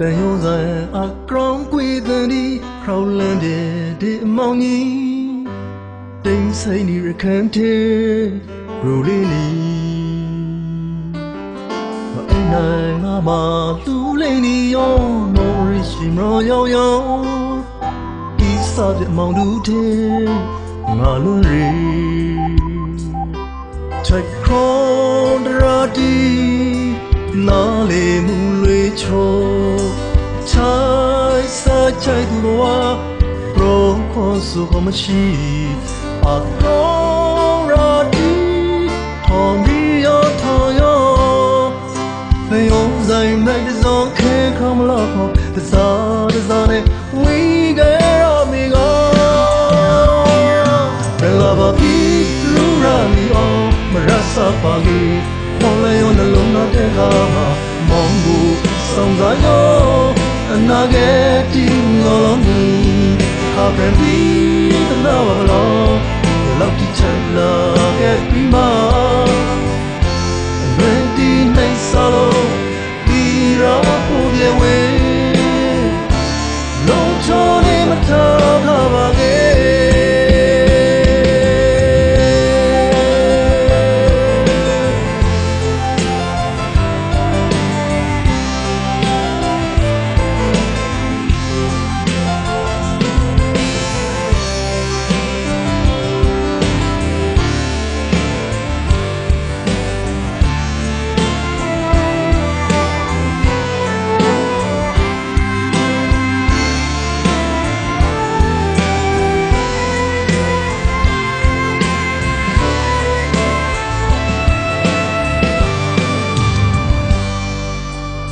တန်ရုံးဆိုင်အကောင်ကွေတန်ဒီခေါလန်တဲ့ဒီအမောင်ကြီးတိမ်ဆိုင်နေရခန့်တဲ့ရိုလေးနီမအိနိုင်ငါမလူလေးနီယောမော်ရီရှိမရောယောယောဒီစားပြမောင်လူတဲ့ငါလွန်ရီ Check on the radi နားလေမှုလွေချိုချိုင်စားချိုင်သူတော်ရောခေါ်ဆိုမရှိအကောရာဒီထောင်ဒီယောထောင်ယောဖေယုံဆိုင်မဲ့တစောခဲခမလာခေါ်တစားတစားနဲ့ဝီကရမီကောဘယ်လာပါပြီလူရာ တဲ့ကမှာမောင်ကိုဆောင်စားယောအနာဂတ်တီငေါ်လုံးမူခါပြန်ပြီးတနာဝလောလောက်တီချန်လာခဲ့ပြီးမှရန်ဒီနိုင်စလိုဒီရာဖို့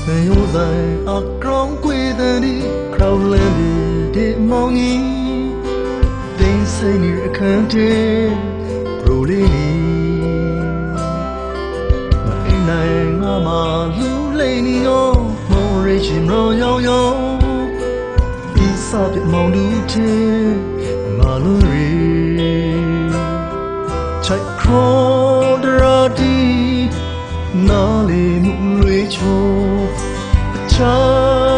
စေယုံဆိုင်အကောင်ကွေတန်ဒီခေါလဲဒီမောင်ကြီးတင်းစိန်ရအခန်းတဲပရိုလေးလီမအိမ်နိုင်ငါမလူလိန်နီယောမုံရိချင်မရောရောယောဒီစာပြမောင်လူတဲမာလူရီချိုက်ခေါ်ဒရာဒီ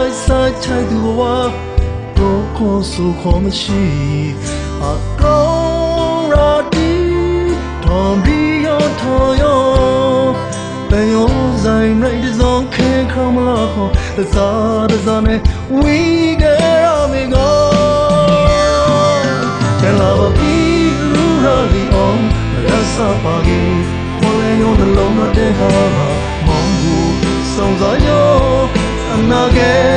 င်ဆိုင်ချိုင်သူဘဝကိုခေါ်ဆိုခေါ်မရှိအကောင်ရာတီထောင်ပြီးရထော်ယောတန်ယောဆိုင်ရိုက်တဲ့ဇွန်ခဲခမလာခေါ်တစားတစားနဲ့ဝီကရမေကောတန်လာပါပြီလူရာလီအောင်ရဆာပါကြီး Falling on the long night day hama Mongu magel